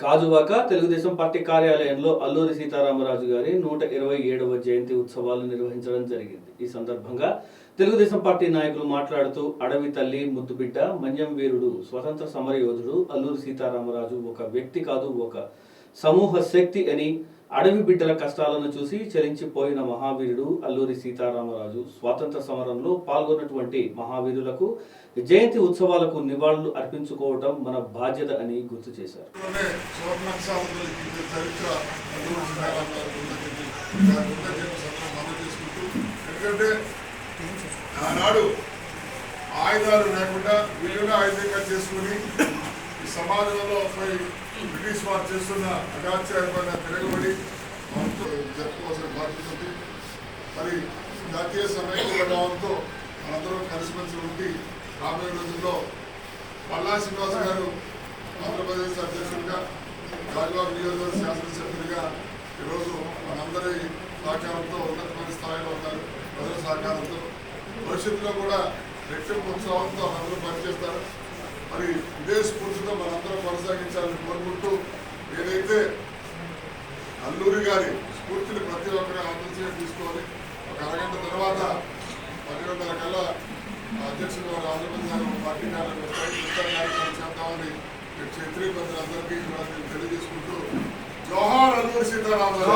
Gajuwaka Telugu Desam party కార్యాలయంలో అల్లూరి సీతారామరాజు గారి నూట ఇరవై ఏడవ జయంతి ఉత్సవాలు నిర్వహించడం జరిగింది. ఈ సందర్భంగా తెలుగుదేశం పార్టీ నాయకులు మాట్లాడుతూ అడవి తల్లి ముద్దుబిడ్డ మన్యం వీరుడు స్వతంత్ర సమరయోధుడు అల్లూరి సీతారామరాజు ఒక వ్యక్తి కాదు ఒక సమూహ శక్తి అని అడవి బిడ్డల కష్టాలను చూసి చలించిపోయిన మహావీరుడు అల్లూరి సీతారామరాజు స్వాతంత్ర సమరంలో పాల్గొన్నటువంటి మహావీరులకు జయంతి ఉత్సవాలకు నివాళులు అర్పించుకోవడం మన బాధ్యత అని గుర్తు చేశారు. ఎందుకంటే ఆనాడు ఆయుధాలు లేకుండా వీళ్ళుగా ఆయుధంగా చేసుకుని సమాజంలో పై బ్రిటిష్ వారు చేస్తున్న అగాచారమైన తిరగబడి జరుపుకోవాల్సిన బాధ్యత ఉంది. మరి జాతీయ సమైక్య ప్రభావంతో మనందరం కలిసిమెలిసి ఉండి రాబోయే రోజుల్లో పల్లా శ్రీనివాస్ గారు ఆంధ్రప్రదేశ్ అధ్యక్షుడిగా గాజువాక నియోజకవర్గ శాసనసభ్యుడిగా ఈరోజు మనందరి సహకారంతో ఉన్నతమైన స్థాయిలో ఉన్నారు. ప్రజల సహకారంతో. భవిష్యత్తులో కూడా రెట్టింపు ఉత్సవంతో అందరూ పనిచేస్తారు. మరి ఇదే స్ఫూర్తితో మనందరం కొనసాగించాలని కోరుకుంటూ ఏదైతే అల్లూరి గారి స్ఫూర్తిని ప్రతి ఒక్కరి ఆదర్శంగా తీసుకోవాలి ఒక అరగంట తర్వాత పన్నెండున్నర కల్లా అధ్యక్షుడు వారు ఆంధ్రప్రదేశ్ పార్టీ కార్యక్రమం చేద్దామని క్షత్రియ ప్రజలందరికీ కూడా నేను తెలియజేసుకుంటూ జోహార్ అల్లూరి సీతారామరాజు